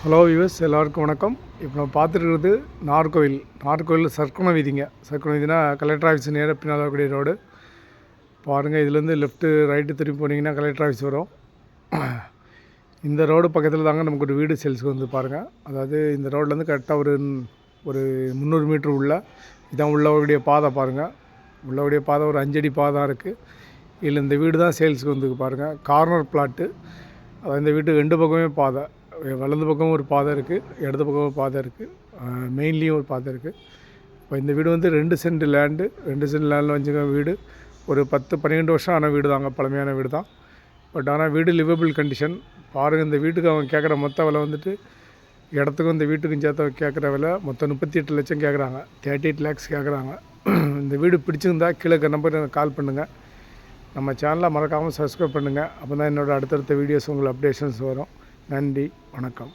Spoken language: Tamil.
ஹலோ யூஎஸ் எல்லாருக்கும் வணக்கம். இப்போ நம்ம பார்த்துருக்கிறது நார்கோவில். நார்கோவில் சர்க்குண வீதிங்க. சர்க்குண வீதினா கலெக்டர் ஆஃபீஸ் நேராக பின்னால் கூடிய ரோடு பாருங்கள் இதுலேருந்து லெஃப்ட்டு ரைட்டு திரும்பி போனீங்கன்னா கலெக்டர் ஆஃபீஸ் வரும். இந்த ரோடு பக்கத்தில் தாங்க நமக்கு ஒரு வீடு சேல்ஸுக்கு வந்து பாருங்கள் அதாவது இந்த ரோட்லேருந்து கரெக்டாக ஒரு ஒரு முந்நூறு மீட்ரு உள்ள இதான் உள்ளவருடைய பாதை பாருங்கள் உள்ளவருடைய பாதை ஒரு அஞ்சடி பாதை இருக்குது இதில் இந்த வீடு தான் சேல்ஸுக்கு வந்து பாருங்கள் கார்னர் பிளாட்டு அதாவது இந்த வீட்டுக்கு ரெண்டு பக்கமே பாதை. வலது பக்கம் ஒரு பாதை இருக்குது இடது பக்கம் ஒரு பாதை இருக்குது மெயின்லேயும் ஒரு பாதை இருக்குது இப்போ இந்த வீடு வந்து ரெண்டு சென்ட் லேண்டு ரெண்டு சென்ட் லேண்டில் வச்சுக்க வீடு ஒரு பத்து பன்னிரெண்டு வருஷம் ஆன வீடு தாங்க பழமையான வீடு தான். பட் ஆனால் வீடு லிவபிள் கண்டிஷன் பாருங்கள் இந்த வீட்டுக்கு அவங்க கேட்குற மொத்த விலை வந்துட்டு இடத்துக்கும் இந்த வீட்டுக்கும் சேர்த்து கேட்குற விலை மொத்தம் முப்பத்தி எட்டு லட்சம் கேட்குறாங்க. தேர்ட்டி எயிட் லேக்ஸ் கேட்குறாங்க. இந்த வீடு பிடிச்சிருந்தா கீழே நம்பர் கால் பண்ணுங்கள் நம்ம சேனலை மறக்காமல் சப்ஸ்கிரைப் பண்ணுங்கள் அப்போ தான் என்னோடய அடுத்தடுத்த வீடியோஸ் உங்களுக்கு அப்டேஷன்ஸ் வரும். நன்றி வணக்கம்.